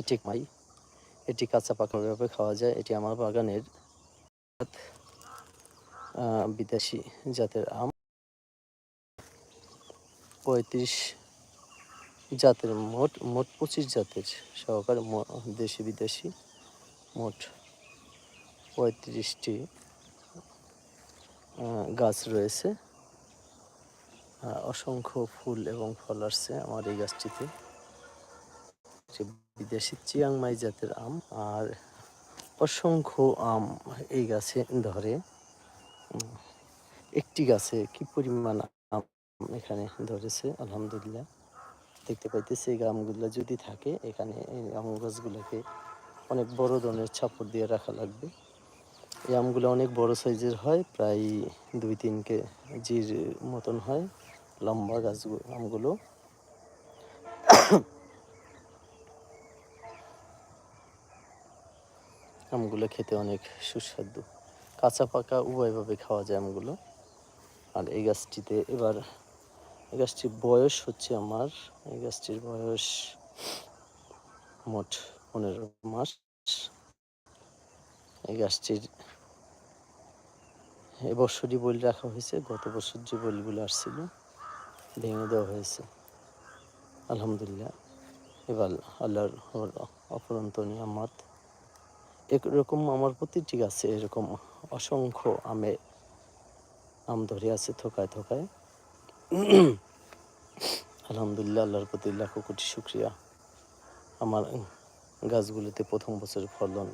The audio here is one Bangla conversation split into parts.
এটি মাই এটি কাঁচা পাকাভাবে খাওয়া যায়, এটি আমার বাগানের বিদেশি জাতের আম। পঁয়ত্রিশ জাতের মোট মোট পঁচিশ জাতের সহকারে দেশি বিদেশি মোট পঁয়ত্রিশটি গাছ রয়েছে। অসংখ্য ফুল এবং ফল আসছে আমার এই গাছটিতে। বিদেশি চিয়াংমাই জাতের আম আর অসংখ্য আম এই গাছে ধরে। একটি গাছে কি পরিমাণ আম এখানে ধরেছে? আলহামদুলিল্লাহ। দেখতে পাইতেছি এই আমগুলো যদি থাকে, এখানে এই আম গাছগুলোকে অনেক বড় ধরনের ছাপড় দিয়ে রাখা লাগবে। এই আমগুলো অনেক বড় সাইজের হয়, প্রায় দুই তিন কেজির মতন হয় লম্বা গাছগুলো আমগুলো। আমগুলো খেতে অনেক সুস্বাদু। কাঁচা পাকা উভয়ভাবে খাওয়া যায় আমগুলো। আর এই গাছটিতে এবার, এই গাছটির বয়স হচ্ছে আমার, এই গাছটির বয়স মোট পনেরো মাস। এই গাছটির এবছরই বই রাখা হয়েছে, গত বছর যে বইগুলো আসছিল, ভেঙে দেওয়া হয়েছে। আলহামদুলিল্লাহ। এবার আল্লাহর অপরন্ত নিয়ামত। এরকম আমার প্রতিটি গাছে এরকম অসংখ্য আমে আম ধরে আছে থোকায় থোকায়। আলহামদুলিল্লাহ, আল্লাহর প্রতি লাখো কোটি শুক্রিয়া। আমার গাছগুলিতে প্রথম বছরের ফলন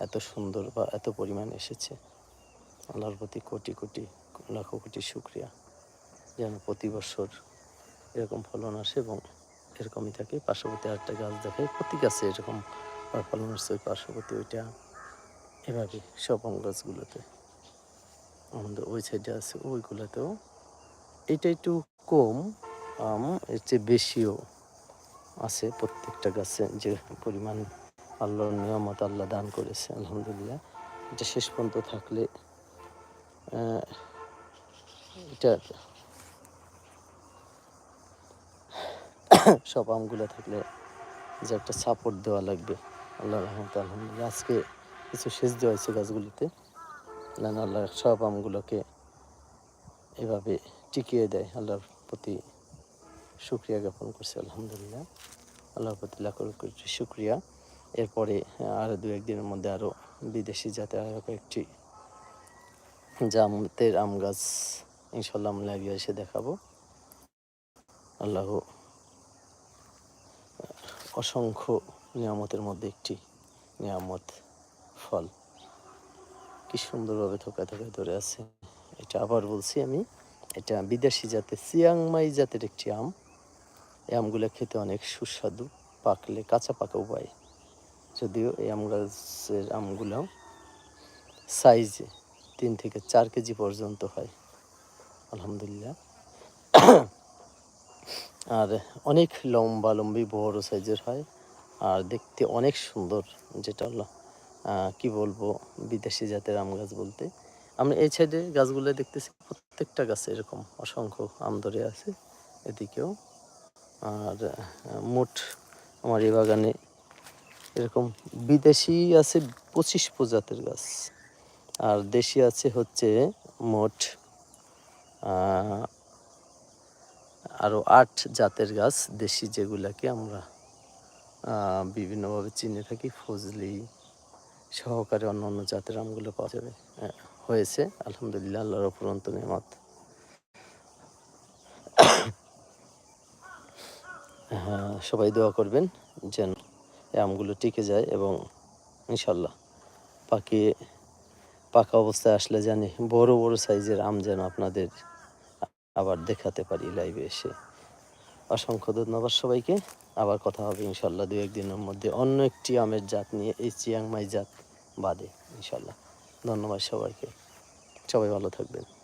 এত সুন্দর বা এত পরিমাণ এসেছে। আল্লাহর প্রতি কোটি কোটি, লাখো কোটি শুক্রিয়া। যেন প্রতি বছর এরকম ফলন আসে এবং এরকমই থাকে। পার্শ্ববর্তী আরেকটা গাছ দেখায়, প্রতি গাছে এরকম আসছে ওই পার্শ্ববর্তী ওইটা। এভাবে সব আম গাছগুলোতে। আমাদের ওই সাইডে আছে, ওইগুলোতেও। এটা একটু কম, আম এর চেয়ে বেশিও আছে প্রত্যেকটা গাছে যে পরিমাণ আল্লাহর নিয়ামত আল্লাহ দান করেছে, আলহামদুলিল্লাহ। এটা শেষ পর্যন্ত থাকলে এটা সব আমগুলো থাকলে যে একটা সাপোর্ট দেওয়া লাগবে। আল্লাহ রহমত আলহামদুলিল্লাহ। আজকে কিছু সেচ দেওয়া হয়েছে গাছগুলিতে। যেন আল্লাহ সব আমগুলোকে এভাবে টিকিয়ে দেয়। আল্লাহর প্রতি শুক্রিয়া জ্ঞাপন করছে আলহামদুলিল্লাহ। আল্লাহর প্রতি লাখ শুক্রিয়া। এরপরে আরও দু একদিনের মধ্যে আরও বিদেশি জাতের আরও কয়েকটি জামতের আম গাছ ইনশাল্লাহ লাগিয়ে এসে দেখাবো। আল্লাহ অসংখ্য নিয়ামতের মধ্যে একটি নিয়ামত ফল। কি সুন্দরভাবে থোকা থোকায় ধরে আছে। এটা আবার বলছি আমি, এটা বিদেশি জাতের চিয়াংমাই জাতের একটি আম। এই আমগুলো খেতে অনেক সুস্বাদু, পাকলে কাঁচা পাকা উপায়। যদিও এই আম গাছের আমগুলো সাইজে তিন থেকে চার কেজি পর্যন্ত হয়। আলহামদুলিল্লাহ। আর অনেক লম্বা লম্বি বড় সাইজের হয়। আর দেখতে অনেক সুন্দর, যেটা হলো কি বলব, বিদেশি জাতের আম গাছ বলতে। আমরা এই সাইডে গাছগুলো দেখতেছি, প্রত্যেকটা গাছে এরকম অসংখ্য আম ধরে আছে এদিকেও। আর মোট আমার এই বাগানে এরকম বিদেশি আছে পঁচিশ প্রজাতির গাছ। আর দেশি আছে হচ্ছে মোট আরও আট জাতের গাছ দেশি যেগুলাকে আমরা বিভিন্নভাবে চিনে থাকি, ফজলি সহকারে অন্য অন্য জাতের আমগুলো পাওয়া যাবে। হয়েছে। আলহামদুলিল্লাহ, আল্লাহর অপরন্ত নেমাত হ্যাঁ সবাই দোয়া করবেন যেন এই আমগুলো টিকে যায় এবং ইনশাল্লাহ পাকিয়ে পাকা অবস্থায় আসলে জানি বড় বড় সাইজের আম যেন আপনাদের আবার দেখাতে পারি লাইভে এসে। অসংখ্য ধন্যবাদ সবাইকে। আবার কথা হবে ইনশাল্লাহ দু একদিনের মধ্যে অন্য একটি আমের জাত নিয়ে, এই চিয়াংমাই জাত বাদে ইনশাল্লাহ ধন্যবাদ সবাইকে। সবাই ভালো থাকবেন।